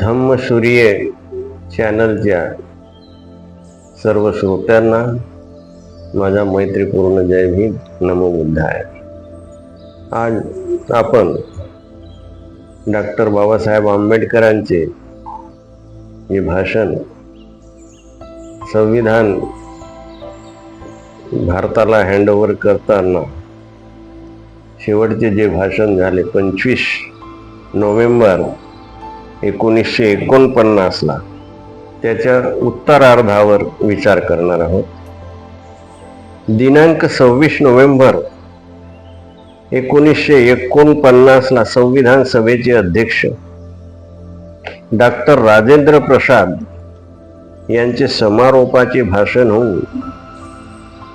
धम्मसूर्य चॅनलच्या सर्व श्रोत्यांना माझा मैत्रीपूर्ण जय भीम. नमो बुद्धाय. आज आपण डॉक्टर बाबासाहेब आंबेडकरांचे जे भाषण संविधान भारताला हँडओव्हर करताना शेवटचे जे भाषण झाले पंचवीस नोव्हेंबर एकोणीसशे एकोणपन्नासला त्याच्या उत्तरार्धावर विचार करणार आहोत. दिनांक सव्वीस नोव्हेंबर एकोणीसशे एकोणपन्नासला संविधान सभेचे अध्यक्ष डॉक्टर राजेंद्र प्रसाद यांचे समारोपाचे भाषण होऊन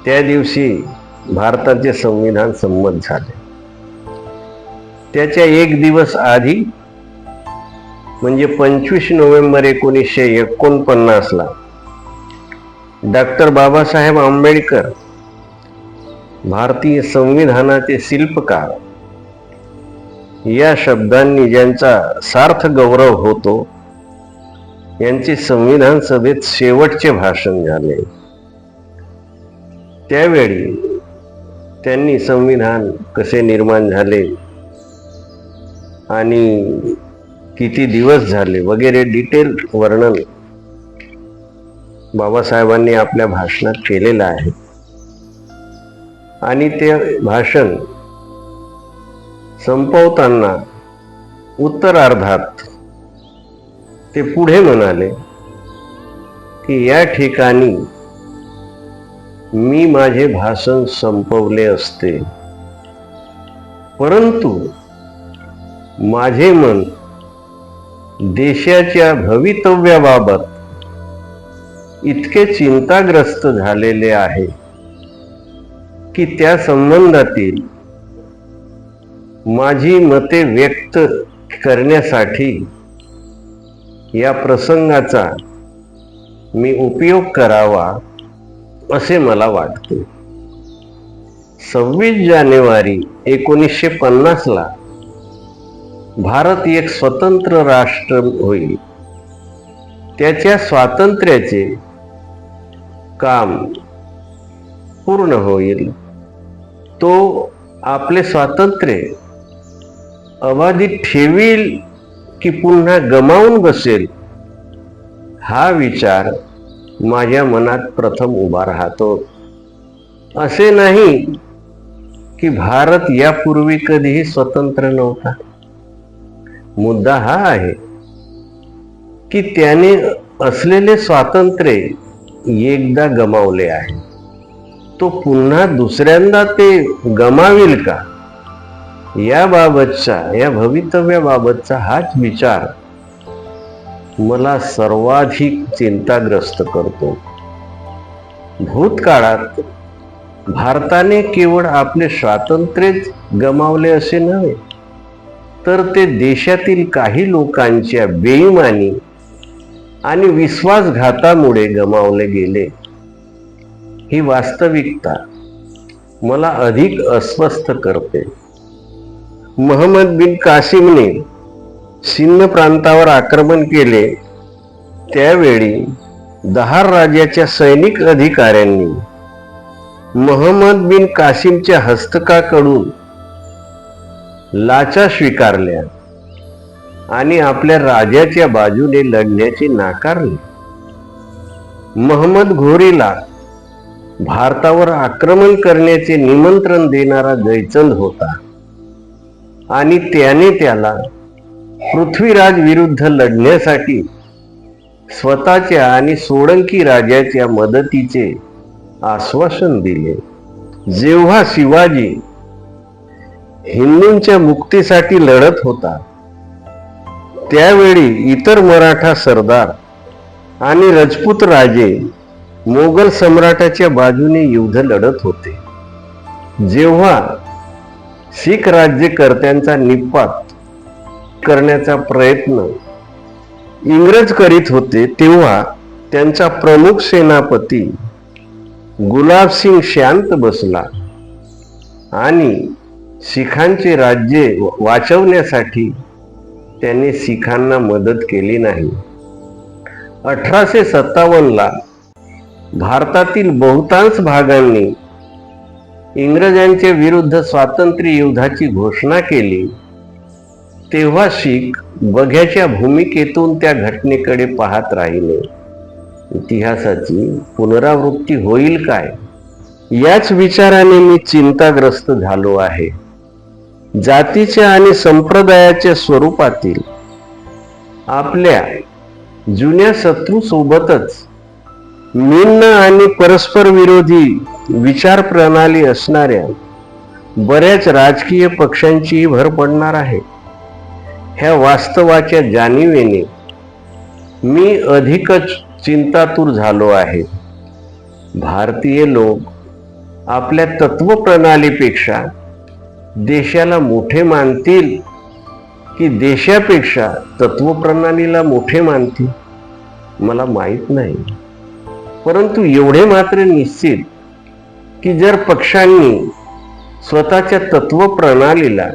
त्या दिवशी भारताचे संविधान संमत झाले. त्याच्या एक दिवस आधी म्हणजे पंचवीस नोव्हेंबर एकोणीसशे एकोणपन्नासला. डॉक्टर बाबासाहेब आंबेडकर भारतीय संविधानाचे शिल्पकार. या शब्दांनी ज्यांचा सार्थ गौरव होतो यांचे संविधान सभेत शेवटचे भाषण झाले. त्यावेळी त्यांनी संविधान कसे निर्माण झाले आणि किती दिवस झाले? वगैरे डिटेल वर्णन बाबासाहेबांनी आपल्या भाषणात केलेलं आहे. आणि ते भाषण संपवताना उत्तरार्धात ते पुढे म्हणाले की या ठिकाणी मी माझे भाषण संपवले असते. परंतु माझे मन देशाच्या भवितव्याबाबत इतके चिंताग्रस्त झालेले आहे की त्या संबंधातील माझी मते व्यक्त करण्यासाठी या प्रसंगाचा मी उपयोग करावा असे मला वाटते. सव्वीस जानेवारी एकोणीसशे पन्नासला भारत एक स्वतंत्र राष्ट्र होईल. त्याच्या स्वातंत्र्याचे काम पूर्ण होईल. तो आपले स्वातंत्र्य अबाधित ठेवील की पुन्हा गमावून बसेल? हा विचार माझ्या मनात प्रथम उभा राहतो. असे नाही की भारत यापूर्वी कधीही स्वतंत्र नव्हता. मुद्दा हा आहे की त्याने असलेले स्वातंत्र्य एकदा गमावले आहे. तो पुन्हा दुसऱ्यांदा ते गमावेल का? याबाबतचा या भवितव्याबाबतचा हाच विचार मला सर्वाधिक चिंताग्रस्त करतो. भूतकाळात भारताने केवळ आपले स्वातंत्र्यच गमावले असे नव्हे तर ते देशातील काही लोकांच्या बेईमानी आणि विश्वासघातामुळे गमावले गेले. ही वास्तविकता मला अधिक अस्वस्थ करते. महमद बिन कासिमने सिंध प्रांतावर आक्रमण केले. त्यावेळी दहार राजाच्या सैनिक अधिकाऱ्यांनी महमद बिन कासिमच्या हस्तकाकडून लाचा स्वीकारल्या आणि आपल्या राजाच्या बाजूने लढण्याचे नाकारले महम्मद घोरीला भारतावर आक्रमण करण्याचे निमंत्रण देणारा जयचंद होता आणि त्याने त्याला पृथ्वीराज विरुद्ध लढण्यासाठी स्वतःच्या आणि सोळंकी राजाच्या मदतीचे आश्वासन दिले. जेव्हा शिवाजी हिंदूंच्या मुक्तीसाठी लढत होता. त्यावेळी इतर मराठा सरदार आणि राजपूत राजे मोगल सम्राटाच्या बाजूने युद्ध लढत होते. जेव्हा शीख राज्यकर्त्यांचा निपात करण्याचा प्रयत्न इंग्रज करीत होते तेव्हा त्यांचा प्रमुख सेनापती गुलाबसिंग शांत बसला आणि शिखांचे राज्य वाचवण्यासाठी त्यांनी शिखांना मदत केली नाही. अठराशे सत्तावन्नला भारतातील बहुतांश भागांनी इंग्रजांच्या विरुद्ध स्वातंत्र्य युद्धाची घोषणा केली तेव्हा शीख बघ्याच्या भूमिकेतून त्या घटनेकडे पाहत राहिले. इतिहासाची पुनरावृत्ती होईल काय? याच विचाराने मी चिंताग्रस्त झालो आहे. जातीच्या आणि संप्रदायाच्या स्वरूपातील आपल्या जुन्या शत्रूसोबतच निम्न आणि परस्पर विरोधी विचार प्रणाली असणाऱ्या बऱ्याच राजकीय पक्षांची भर पडणार आहे. ह्या वास्तवाच्या जाणीवेने मी अधिकच चिंतातूर झालो आहे. भारतीय लोक आपल्या तत्वप्रणालीपेक्षा देशाला मोठे मानतील की देशापेक्षा तत्वप्रणालीला मोठे मानतील? मला माहीत नाही. परंतु एवढे मात्र निश्चित की जर पक्षांनी स्वतःच्या तत्वप्रणालीला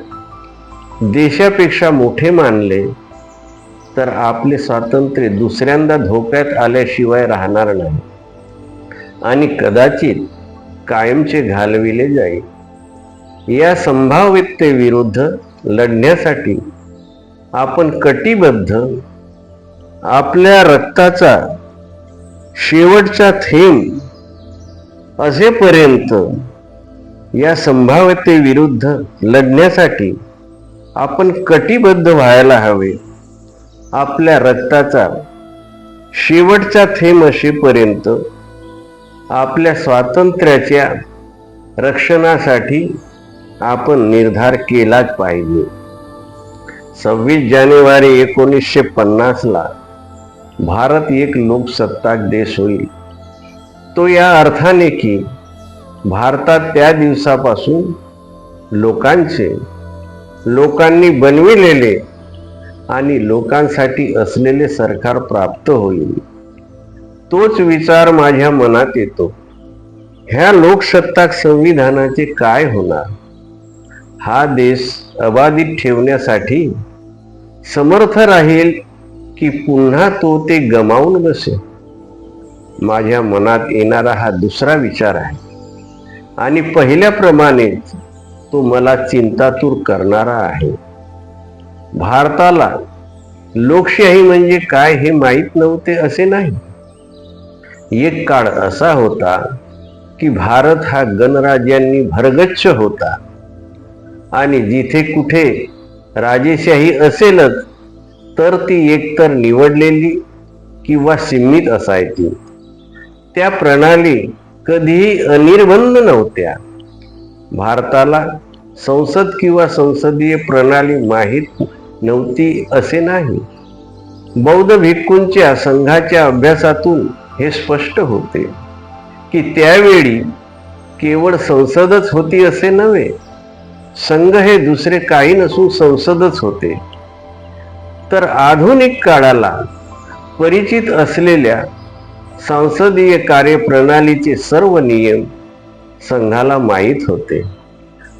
देशापेक्षा मोठे मानले तर आपले स्वातंत्र्य दुसऱ्यांदा धोक्यात आल्याशिवाय राहणार नाही आणि कदाचित कायमचे घालविले जाईल. या संभाव्यतेविरुद्ध लढण्यासाठी आपण कटिबद्ध आपल्या रक्ताचा शेवटचा थेंब असेपर्यंत या संभाव्यतेविरुद्ध लढण्यासाठी आपण कटिबद्ध व्हायला हवे. आपल्या रक्ताचा शेवटचा थेंब असेपर्यंत आपल्या स्वातंत्र्याच्या रक्षणासाठी आपण निर्धार केलाच पाहिजे. सव्वीस जानेवारी एकोणीसशे पन्नासला भारत एक लोकसत्ताक देश होईल. तो या अर्थाने की भारतात त्या दिवसापासून लोकांचे लोकांनी बनविलेले आणि लोकांसाठी असलेले सरकार प्राप्त होईल. तोच विचार माझ्या मनात येतो. ह्या लोकसत्ताक संविधानाचे काय होणार? हा देश अबाधित ठेवण्यासाठी समर्थ राहील की पुन्हा तो ते गमावून बसेल. माझ्या मनात येणारा हा दुसरा विचार आहे. आणि पहिल्याप्रमाणेच तो मला चिंतातूर करणारा आहे. भारताला लोकशाही म्हणजे काय हे माहीत नव्हते असे नाही. एक काळ असा होता की भारत हा गणराज्यांनी भरगच्छ होता. आणि जिथे कुठे राजेशाही असेलच तर ती एकतर निवडलेली किंवा सीमित असायची. त्या प्रणाली कधीही अनिर्बंध नव्हत्या. भारताला संसद किंवा संसदीय प्रणाली माहीत नव्हती असे नाही. बौद्ध भिक्खूंच्या संघाच्या अभ्यासातून हे स्पष्ट होते की त्यावेळी केवळ संसदच होती असे नव्हे संघ हे दुसरे काही नसून संसदच होते. तर आधुनिक काळाला परिचित असलेल्या संसदीय कार्यप्रणालीचे सर्व नियम संघाला माहीत होते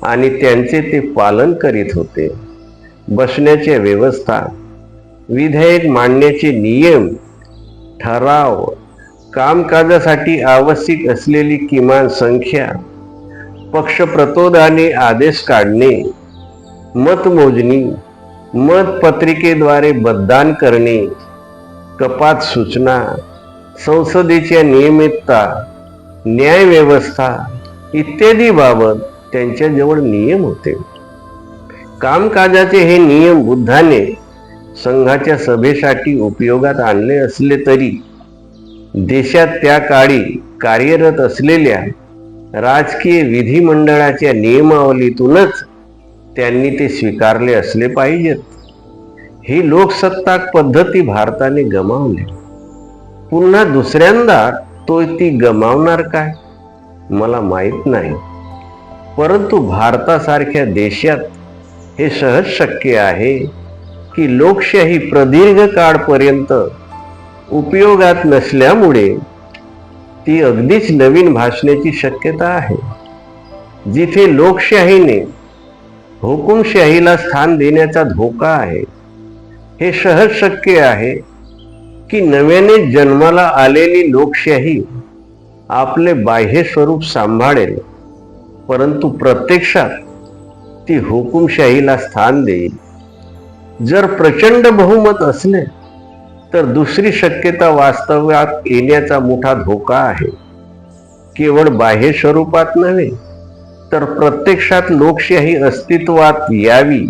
आणि त्यांचे ते पालन करीत होते. बसण्याच्या व्यवस्था विधेयक मांडण्याचे नियम ठराव कामकाजासाठी आवश्यक असलेली किमान संख्या पक्षप्रतोदाने आदेश काढणे मतमोजणी मतपत्रिकेद्वारे मतदान करणे कपात सूचना संसदेच्या नियमितता न्यायव्यवस्था इत्यादी बाबत त्यांच्याजवळ नियम होते. कामकाजाचे हे नियम बुद्धाने संघाच्या सभेसाठी उपयोगात आणले असले तरी देशात त्या काळी कार्यरत असलेल्या राजकीय विधिमंडळाच्या नियमावलीतूनच त्यांनी ते स्वीकारले असले पाहिजेत. ही लोकसत्ताक पद्धती भारताने गमावली. पुन्हा दुसऱ्यांदा तो ती गमावणार काय? मला माहीत नाही. परंतु भारतासारख्या देशात हे सहज शक्य आहे की लोकशाही प्रदीर्घ काळपर्यंत उपयोगात नसल्यामुळे ती अगदीच नवीन भाषण्याची शक्यता आहे. जिथे लोकशाहीने हुकुमशाहीला स्थान देण्याचा धोका आहे हे सहज शक्य आहे की नव्याने जन्माला आलेली लोकशाही आपले बाह्य स्वरूप सांभाळेल परंतु प्रत्यक्षात ती हुकुमशाहीला स्थान देईल. जर प्रचंड बहुमत असले तर दुसरी शक्यता वास्तव्यात येण्याचा मोठा धोका आहे. केवळ बाह्य स्वरूपात नव्हे तर प्रत्यक्षात लोकशाही अस्तित्वात यावी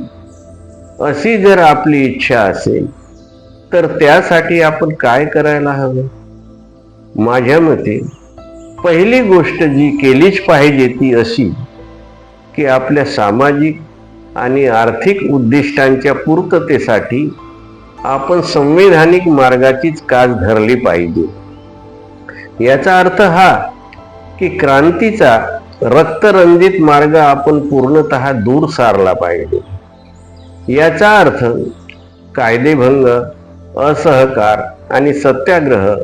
अशी जर आपली इच्छा असेल तर त्यासाठी आपण काय करायला हवं? माझ्या मते पहिली गोष्ट जी केलीच पाहिजे ती अशी की आपल्या सामाजिक आणि आर्थिक उद्दिष्टांच्या पूर्ततेसाठी आपण संवैधानिक मार्गाचीच कास धरली पाहिजे. याचा अर्थ हा की क्रांतीचा रक्तरंजित मार्ग आपण पूर्णतः दूर सारला पाहिजे. याचा अर्थ कायदेभंग असहकार आणि सत्याग्रह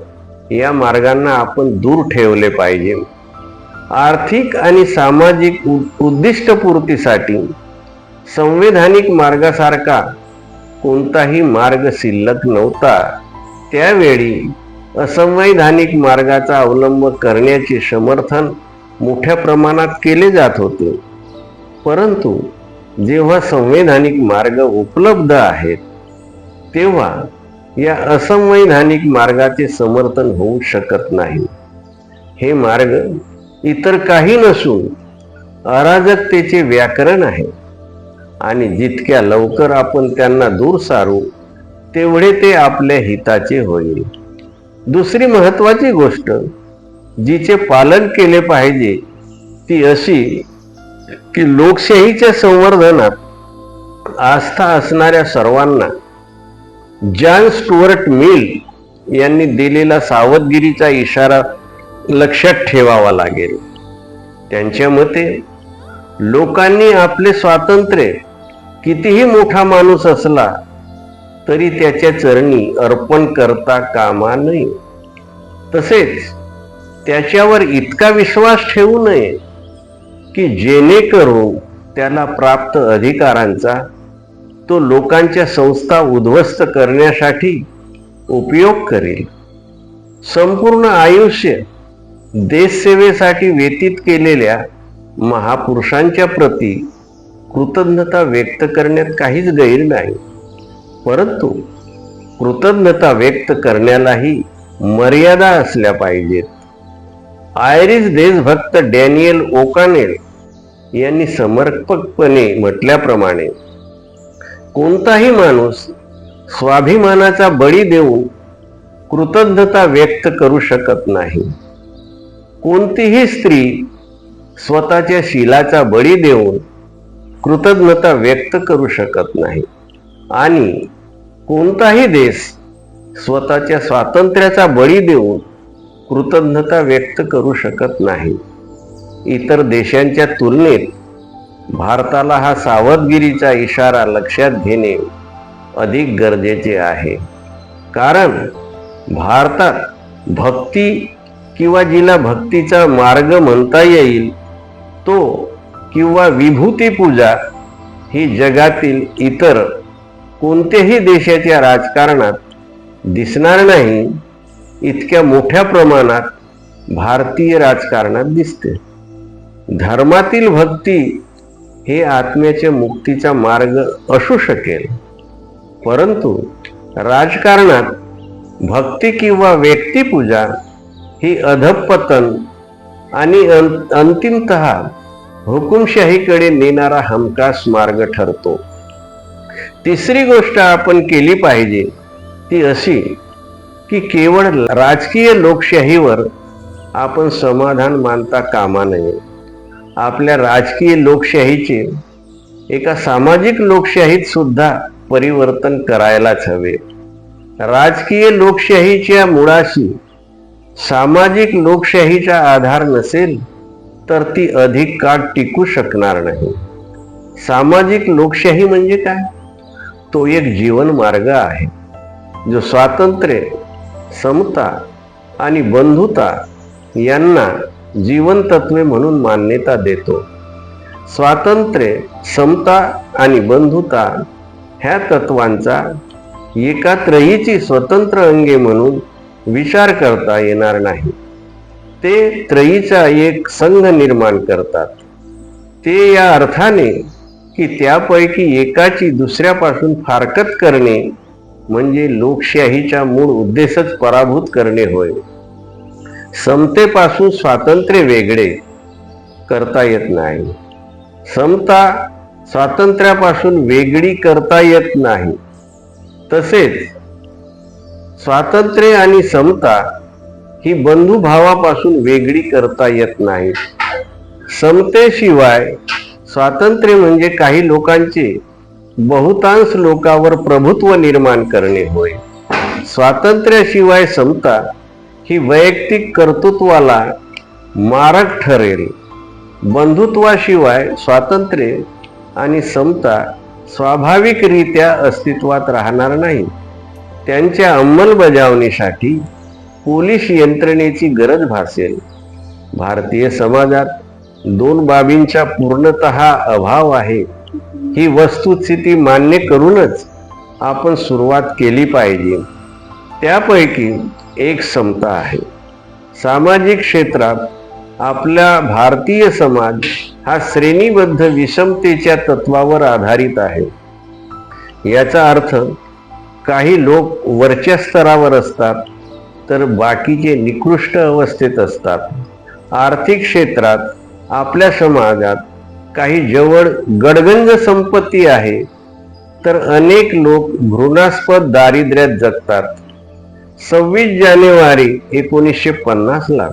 या मार्गांना आपण दूर ठेवले पाहिजे. आर्थिक आणि सामाजिक उ- उद्दिष्टपूर्तीसाठी संवैधानिक मार्गासारखा कोणताही मार्ग शिल्लक नव्हता. त्यावेळी असंवैधानिक मार्गाचा अवलंब करण्याचे समर्थन मोठ्या प्रमाणात केले जात होते. परंतु जेव्हा संवैधानिक मार्ग उपलब्ध आहेत तेव्हा या असंवैधानिक मार्गाचे समर्थन होऊ शकत नाही. हे मार्ग इतर काही नसून अराजकतेचे व्याकरण आहे. आणि जितक्या लवकर आपण त्यांना दूर सारू तेवढे ते आपल्या हिताचे होईल. दुसरी महत्वाची गोष्ट जिचे पालन केले पाहिजे ती अशी की लोकशाहीच्या संवर्धनात आस्था असणाऱ्या सर्वांना जॉन स्टुअर्ट मिल यांनी दिलेला सावधगिरीचा इशारा लक्षात ठेवावा लागेल. त्यांच्या मते लोकांनी आपले स्वातंत्र्य कितीही मोठा माणूस असला तरी त्याच्या चरणी अर्पण करता कामा नये. तसेच त्याच्यावर इतका विश्वास ठेवू नये की जेणेकरून त्याला प्राप्त अधिकारांचा तो लोकांच्या संस्था उद्ध्वस्त करण्यासाठी उपयोग करेल. संपूर्ण आयुष्य देशसेवेसाठी व्यतीत केलेल्या महापुरुषांच्या प्रती कृतज्ञता व्यक्त करण्यात काहीच गैर नाही. परंतु कृतज्ञता व्यक्त करण्यालाही मर्यादा असल्या पाहिजेत. आयरिश देशभक्त डॅनियल ओकानेल यांनी समर्पकपणे म्हटल्याप्रमाणे कोणताही माणूस स्वाभिमानाचा बळी देऊन कृतज्ञता व्यक्त करू शकत नाही. कोणतीही स्त्री स्वतःच्या शिलाचा बळी देऊन कृतज्ञता व्यक्त करू शकत नाही. आणि कोणताही देश स्वतःच्या स्वातंत्र्याचा बळी देऊन कृतज्ञता व्यक्त करू शकत नाही. इतर देशांच्या तुलनेत भारताला हा सावधगिरीचा इशारा लक्षात घेणे अधिक गरजेचे आहे. कारण भारतात भक्ती किंवा जिला भक्तीचा मार्ग म्हणता येईल तो किंवा विभूती पूजा ही जगातील इतर कोणत्याही देशाच्या राजकारणात दिसणार नाही इतक्या मोठ्या प्रमाणात भारतीय राजकारणात दिसते. धर्मातील भक्ती हे आत्म्याच्या मुक्तीचा मार्ग असू शकेल. परंतु राजकारणात भक्ती किंवा व्यक्तिपूजा ही अधपतन आणि अं- अंतिमतः हुकुमशाहीकडे नेणारा हमखास मार्ग ठरतो. तिसरी गोष्ट आपण केली पाहिजे ती अशी की केवळ राजकीय लोकशाहीवर आपण समाधान मानता कामा नये. आपल्या राजकीय लोकशाहीचे एका सामाजिक लोकशाहीत सुद्धा परिवर्तन करायलाच हवे. राजकीय लोकशाहीच्या मुळाशी सामाजिक लोकशाहीचा आधार नसेल तर ती अधिक काळ टिकू शकणार नाही. सामाजिक लोकशाही म्हणजे काय? तो एक जीवन मार्ग आहे जो स्वातंत्र्य समता आणि बंधुता यांना जीवन तत्वे म्हणून मान्यता देतो. स्वातंत्र्य समता आणि बंधुता ह्या तत्वांचा एका त्रयीची स्वतंत्र अंगे म्हणून विचार करता येणार नाही. ते त्रयीचा एक संघ निर्माण करतात. ते या अर्थाने की त्यापैकी एकाची दुसऱ्यापासून फारकत करणे म्हणजे लोकशाहीच्या मूळ उद्देशच पराभूत करणे होय. समतेपासून स्वातंत्र्य वेगळे करता येत नाही. समता स्वातंत्र्यापासून वेगळी करता येत नाही. तसेच स्वातंत्र्य आणि समता ही बंधुभावापासून वेगळी करता येत नाही. समतेशिवाय स्वातंत्र्य म्हणजे काही लोकांचे बहुतांश लोकावर प्रभुत्व निर्माण करणे होय. स्वातंत्र्याशिवाय समता ही वैयक्तिक कर्तृत्वाला मारक ठरेल. बंधुत्वाशिवाय स्वातंत्र्य आणि समता स्वाभाविकरित्या अस्तित्वात राहणार नाही. त्यांच्या अंमलबजावणीसाठी पोलीस यंत्रणेची गरज भासेल. भारतीय समाजात दोन बाबींचा पूर्णत अभाव आहे. ही वस्तुस्थिती मान्य करूनच आपण सुरुवात केली पाहिजे. त्यापैकी एक समता आहे. सामाजिक क्षेत्रात आपला भारतीय समाज हा श्रेणीबद्ध विषमतेच्या तत्वावर आधारित आहे. याचा अर्थ काही लोक वरच्या स्तरावर असतात तर बाकीचे निकृष्ट अवस्थेत असतात. आर्थिक क्षेत्रात आपल्या समाजात काही जवळ गडगंज संपत्ती आहे तर अनेक लोक घृणास्पद दारिद्र्यात जगतात. सव्वीस जानेवारी एकोणीसशे पन्नासला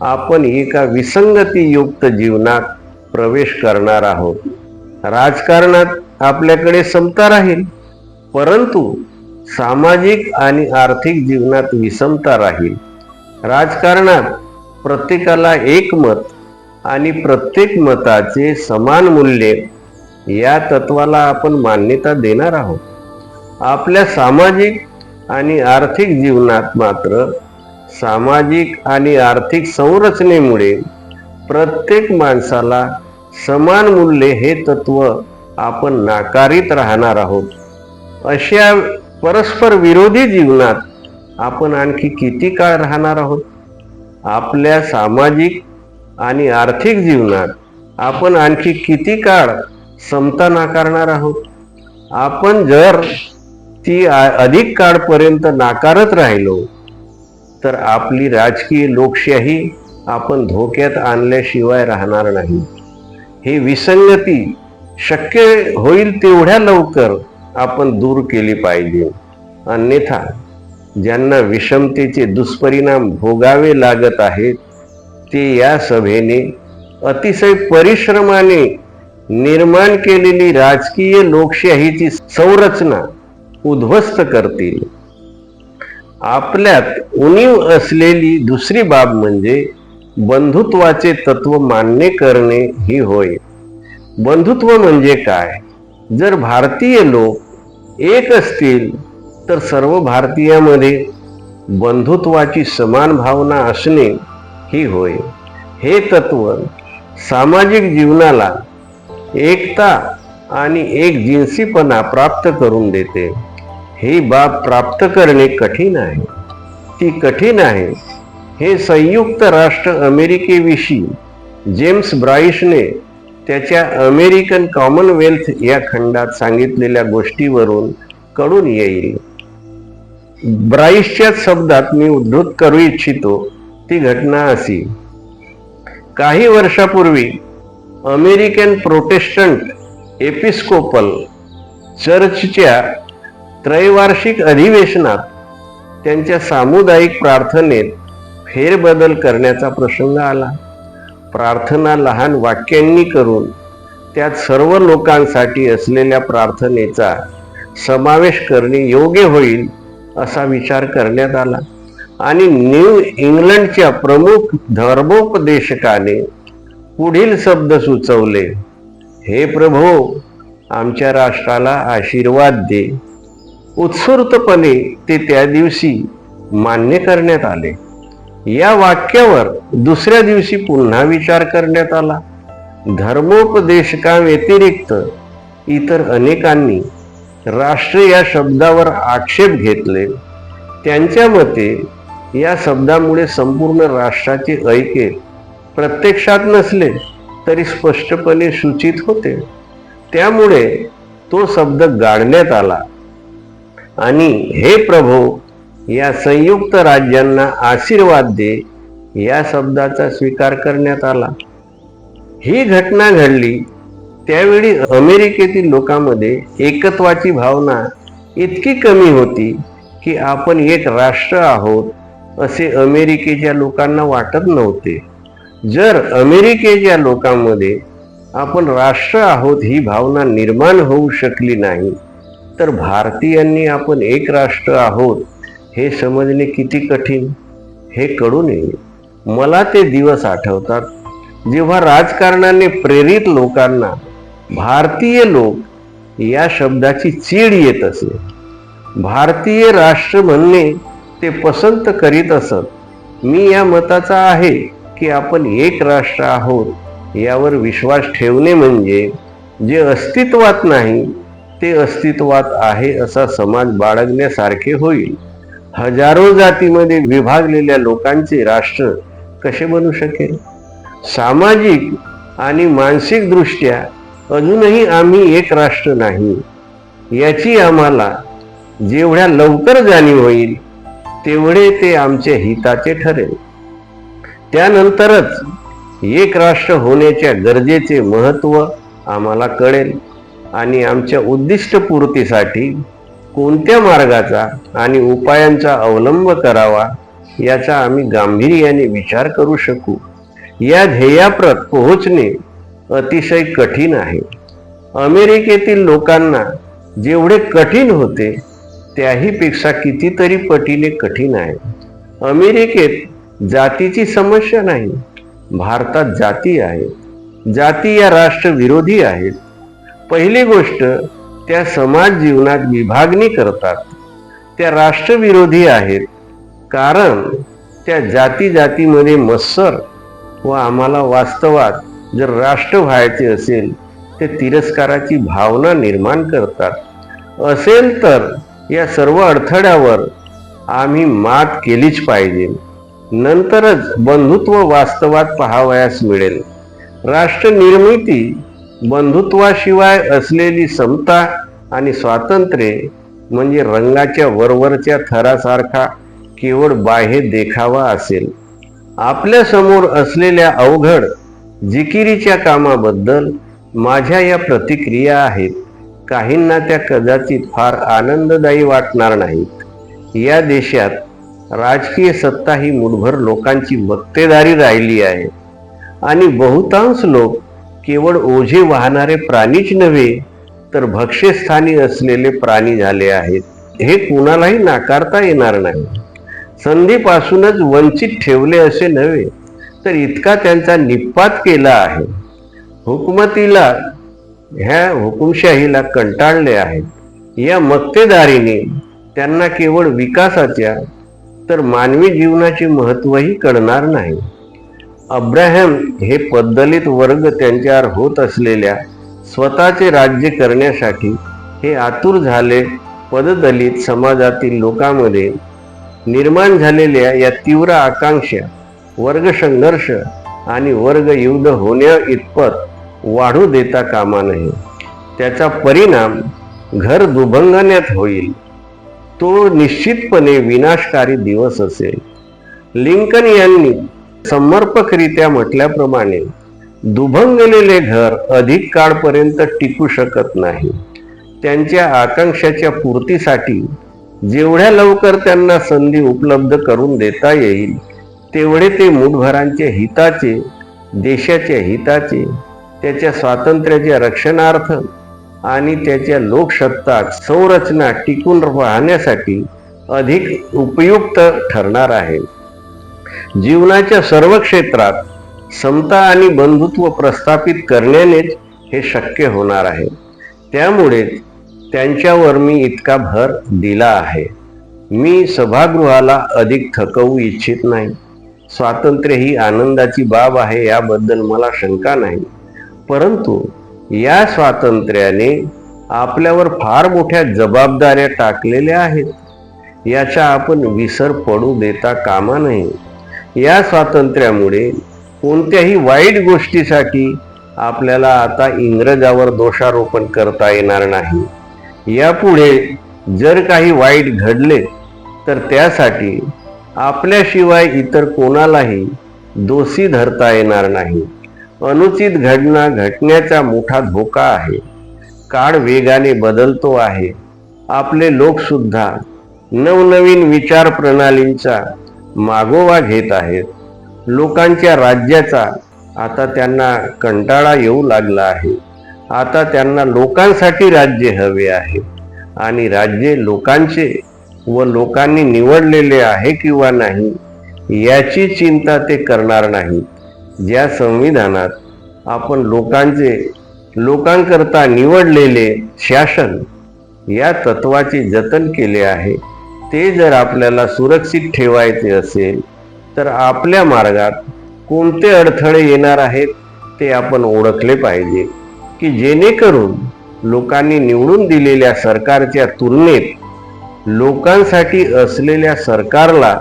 आपण एका विसंगतीयुक्त जीवनात प्रवेश करणार आहोत. राजकारणात आपल्याकडे समता राहील परंतु सामाजिक आणि आर्थिक जीवनात विषमता राहील. राजकारणात प्रत्येकाला एक मत आणि प्रत्येक मताचे समान मूल्य या तत्वाला आपण मान्यता देणार आहोत. आपल्या सामाजिक आणि आर्थिक जीवनात मात्र सामाजिक आणि आर्थिक संरचनेमुळे प्रत्येक माणसाला समान मूल्य हे तत्व आपण नाकारीत राहणार आहोत. अशा परस्पर विरोधी जीवनात आपण आणखी किती काळ राहणार आहोत? आपल्या सामाजिक आणि आर्थिक जीवनात आपण आणखी किती काळ समता नाकारणार आहोत? आपण जर ती आ- अधिक काळपर्यंत नाकारत राहिलो तर आपली राजकीय लोकशाही आपण धोक्यात आणल्याशिवाय राहणार नाही. हे विसंगती शक्य होईल तेवढ्या लवकर आपण दूर केली पाहिजे. अन्यथा ज्यांना विषमतेचे दुष्परिणाम भोगावे लागत आहेत ते या सभेने अतिशय परिश्रमाने निर्माण केलेली राजकीय लोकशाहीची संरचना उद्ध्वस्त करतील. आपल्यात उणीव असलेली दुसरी बाब म्हणजे बंधुत्वाचे तत्व मान्य करणे ही होय. बंधुत्व म्हणजे काय? जर भारतीय लोक एक असतील तर सर्व भारतीयामध्ये बंधुत्वाची समान भावना असणे ही होय. हे तत्व सामाजिक जीवनाला एकता आणि एक जिन्सीपणा प्राप्त करून देते. ही बाब प्राप्त करणे कठीण आहे. ती कठीण आहे. हे संयुक्त राष्ट्र अमेरिकेविषयी जेम्स ब्राईशने त्याच्या अमेरिकन कॉमनवेल्थ या खंडात सांगितलेल्या गोष्टीवरून कळून येईल. ब्राईसच्या शब्दात मी उद्धृत करू इच्छितो ती घटना अशी. काही वर्षापूर्वी अमेरिकन प्रोटेस्टंट एपिस्कोपल चर्चच्या त्रैवार्षिक अधिवेशनात त्यांच्या सामुदायिक प्रार्थनेत फेरबदल करण्याचा प्रसंग आला. प्रार्थना लहान वाक्यांनी करून त्यात सर्व लोकांसाठी असलेल्या प्रार्थनेचा समावेश करणे योग्य होईल असा विचार करण्यात आला. आणि न्यू इंग्लंडच्या प्रमुख धर्मोपदेशकाने पुढील शब्द सुचवले हे प्रभो आमच्या राष्ट्राला आशीर्वाद दे. उत्स्फूर्तपणे ते त्या दिवशी मान्य करण्यात आले. या वाक्यावर दुसऱ्या दिवशी पुन्हा विचार करण्यात आला. धर्मोपदेशका व्यतिरिक्त इतर अनेकांनी राष्ट्र या शब्दावर आक्षेप घेतले. त्यांच्या मते या शब्दामुळे संपूर्ण राष्ट्राचे ऐके प्रत्यक्षात नसले तरी स्पष्टपणे सूचित होते. त्यामुळे तो शब्द गाडण्यात आला. आणि हे प्रभू या संयुक्त राज्यांना आशीर्वाद दे या शब्दाचा स्वीकार करण्यात आला. ही घटना घडली त्यावेळी अमेरिकेतील लोकांमध्ये एकत्वाची भावना इतकी कमी होती की आपण एक राष्ट्र आहोत असे अमेरिकेच्या लोकांना वाटत नव्हते. जर अमेरिकेच्या लोकांमध्ये आपण राष्ट्र आहोत ही भावना निर्माण होऊ शकली नाही तर भारतीयांनी आपण एक राष्ट्र आहोत हे समजणे किती कठीण हे कळून येईल. मला ते दिवस आठवतात. जेव्हा राजकारणाने प्रेरित लोकांना भारतीय लोक या शब्दाची चीड येत असे. भारतीय राष्ट्र म्हणणे ते पसंत करीत असत. मी या मताचा आहे की आपण एक राष्ट्र आहोत यावर विश्वास ठेवणे म्हणजे जे अस्तित्वात नाही ते अस्तित्वात आहे असा समाज बाळगण्यासारखे होईल. हजारो जातीमध्ये विभागलेल्या लोकांचे राष्ट्र कसे बनू शकेल? सामाजिक आणि मानसिक दृष्ट्या अजूनही आम्ही एक राष्ट्र नाही. याची आम्हाला जेवढ्या लवकर जाणीव होईल तेवढे ते आमचे हिताचे ठरेल. त्यानंतरच एक राष्ट्र होण्याच्या गरजेचे महत्त्व आम्हाला कळेल आणि आमच्या उद्दिष्टपूर्तीसाठी कोणत्या मार्गाचा आणि उपायांचा अवलंब करावा याचा आम्ही गांभीर्याने विचार करू शकू. या ध्येयाप्रत पोहोचणे अतिशय कठीण आहे. अमेरिकेतील लोकांना जेवढे कठीण होते त्याहीपेक्षा कितीतरी पटीने कठीण आहे. अमेरिकेत जातीची समस्या नाही भारतात जाती आहे. जाती या राष्ट्रविरोधी आहेत. पहिली गोष्ट त्या समाज जीवनात विभागणी करतात. त्या राष्ट्रविरोधी आहेत. कारण त्या जाती जातीमध्ये मत्सर व आम्हाला वास्तवात जर राष्ट्र व्हायचे असेल ते तिरस्काराची भावना निर्माण करतात. असेल तर या सर्व अडथळ्यावर आम्ही मात केलीच पाहिजे. नंतरच बंधुत्व वास्तवात पाहावयास मिळेल. राष्ट्र निर्मिती बंधुत्वाशिवाय असलेली समता आणि स्वातंत्र्य म्हणजे रंगाच्या वरवरच्या थरासारखा केवळ बाहेर देखावा असेल. आपल्यासमोर असलेल्या अवघड जिकिरीच्या कामाबद्दल माझ्या या प्रतिक्रिया आहेत. काहींना त्या कदाचित फार आनंददायी वाटणार नाहीत. या देशात राजकीय सत्ता ही मुठभर लोकांची मक्तेदारी राहिली आहे. आणि बहुतांश लोक केवळ ओझे वाहणारे प्राणीच नव्हे तर भक्ष्यस्थानी असलेले प्राणी झाले आहेत. हे कुणालाही नाकारता येणार नाही. संधीपासूनच वंचित ठेवले असे नव्हे तर इतका त्यांचा निपात केला आहे. हुकमतीला ह्या हुकुमशाहीला कंटाळले आहेत. या मक्तेदारीने त्यांना केवळ विकासाच्या तर मानवी जीवनाचे महत्त्वही कळणार नाही. अब्राहम हे पद्दलित वर्ग त्यांच्यावर होत असलेल्या स्वतःचे राज्य करण्यासाठी हे आतुर झाले पददलित समाजातील लोकांमध्ये निर्माण झालेल्या या तीव्र आकांक्षा वर्ग संघर्ष आणि वर्ग युद्ध होण्या इतपत वाढू देता कामा नये. त्याचा परिणाम घर दुभंगण्यात होईल. तो निश्चितपणे विनाशकारी दिवस असेल. लिंकन यांनी समर्पकरित्या म्हटल्याप्रमाणे दुभंगलेले घर अधिक काळपर्यंत टिकू शकत नाही. त्यांच्या आकांक्षाच्या पूर्तीसाठी जेवढ्या लवकर त्यांना संधी उपलब्ध करून देता येईल तेवढे ते मूठभरांच्या हिताचे देशाच्या हिताचे त्याच्या स्वातंत्र्याच्या रक्षणार्थ आणि त्याच्या लोकसत्ताक संरचना टिकून राहण्यासाठी अधिक उपयुक्त ठरणार आहे जीवनाच्या सर्व क्षेत्रात समता आणि बंधुत्व प्रस्थापित करण्यानेच हे शक्य होणार आहे. त्यामुळे त्यांच्यावर मी इतका भर दिला आहे. मी सभागृहाला अधिक थकवू इच्छित नाही. स्वातंत्र्य ही आनंदाची बाब आहे याबद्दल मला शंका नाही. परंतु या स्वातंत्र्याने आपल्यावर फार मोठ्या जबाबदाऱ्या टाकलेल्या आहेत. याचा आपण विसर पडू देता कामा नये. या स्वातंत्र्यामुळे कोणत्याही वाईट गोष्टीसाठी आपल्याला आता इंग्रजावर दोषारोपण करता येणार नाही. यापुढे जर काही वाईट घडले तर त्यासाठी आपल्याशिवाय इतर कोणालाही दोषी धरता येणार नाही. अनुचित घटना घटण्याचा मोठा धोका आहे. काळ वेगाने बदलतो आहे. आपले लोकसुद्धा नवनवीन विचार प्रणालींचा मागोवा घेत आहेत. लोकांच्या राज्याचा आता त्यांना कंटाळा येऊ लागला आहे. आता त्यांना लोकांसाठी राज्य हवे आहे. आणि राज्य लोकांचे व लोकांनी निवडलेले आहे किंवा नाही याची चिंता ते करणार नाहीत ज्या संविधानात आपण लोकांचे लोकांकरता निवडलेले शासन या तत्वाचे जतन केले आहे ते जर आपल्याला सुरक्षित ठेवायचे असेल तर आपल्या मार्गात कोणते अडथळे येणार आहेत ते आपण ओळखले पाहिजे. की जेणेकरून लोकांनी निवडून दिलेल्या सरकारच्या तुलनेत लोकांसाठी असलेल्या सरकारला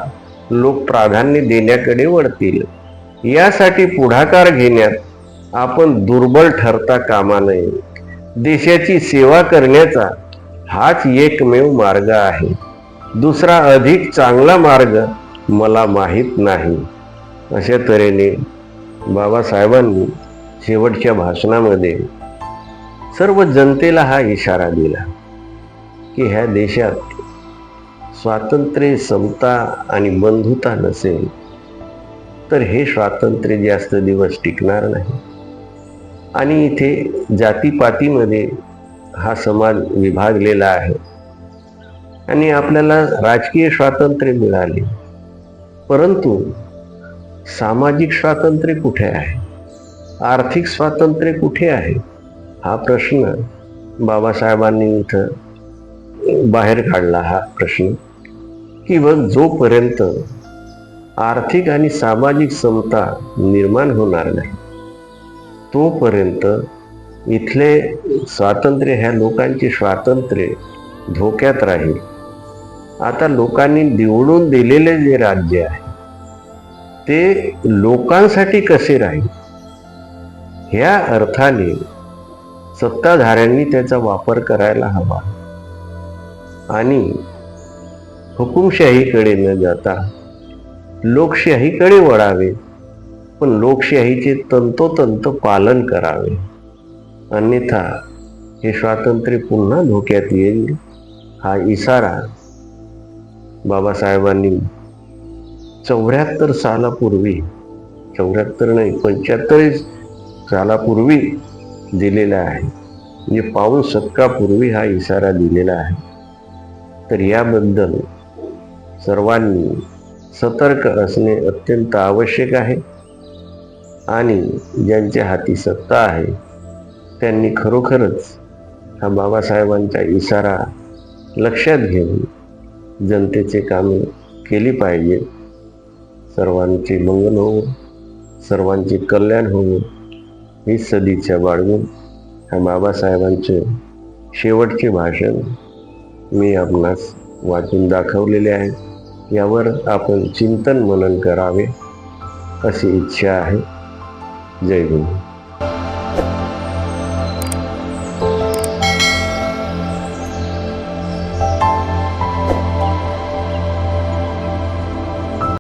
लोक प्राधान्य देण्याकडे वळतील. यासाठी पुढाकार घेण्यात आपण दुर्बल ठरता कामा नये. देशाची सेवा करण्याचा हाच एकमेव मार्ग आहे. दुसरा अधिक चांगला मार्ग मला माहीत नाही. अशा तऱ्हेने बाबासाहेबांनी शेवटच्या भाषणामध्ये सर्व जनतेला हा इशारा दिला की ह्या देशात स्वातंत्र्य समता आणि बंधुता नसेल तर हे स्वातंत्र्य जास्त दिवस टिकणार नाही. आणि इथे जातीपातीमध्ये हा समाज विभागलेला आहे. आणि आपल्याला राजकीय स्वातंत्र्य मिळाले. परंतु सामाजिक स्वातंत्र्य कुठे आहे? आर्थिक स्वातंत्र्य कुठे आहे? हा प्रश्न बाबासाहेबांनी इथं बाहेर काढला हा प्रश्न. की बघ जोपर्यंत आर्थिक आणि सामाजिक समता निर्माण होणार नाही तोपर्यंत इथले स्वातंत्र्य ह्या लोकांचे स्वातंत्र्य धोक्यात राहील. आता लोकांनी निवडून दिलेले जे राज्य आहे ते लोकांसाठी कसे राहील? ह्या अर्थाने सत्ताधाऱ्यांनी त्याचा वापर करायला हवा. आणि हुकुमशाहीकडे न जाता लोकशाहीकडे वळावे पण लोकशाहीचे तंतोतंत पालन करावे. अन्यथा हे स्वातंत्र्य पुन्हा धोक्यात येईल हा इशारा बाबासाहेबांनी चौऱ्याहत्तर सालापूर्वी चौऱ्याहत्तर नाही पंच्याहत्तर सालापूर्वी दिलेला आहे. म्हणजे पाऊन शतकापूर्वी हा इशारा दिलेला आहे. तर याबद्दल सर्वांनी सतर्क असणे अत्यंत आवश्यक आहे. आणि ज्यांच्या हाती सत्ता आहे त्यांनी खरोखरच हा बाबासाहेबांचा इशारा लक्षात घेऊन जनतेचे कामे केली पाहिजे. सर्वांचे मंगल होवो सर्वांचे कल्याण होवो ही सदिच्छा बाळगून ह्या बाबासाहेबांचे शेवटचे भाषण मी आपणास वाचून दाखवलेले आहे. यावर आपण चिंतन मनन करावे अशी इच्छा आहे. जय गुरु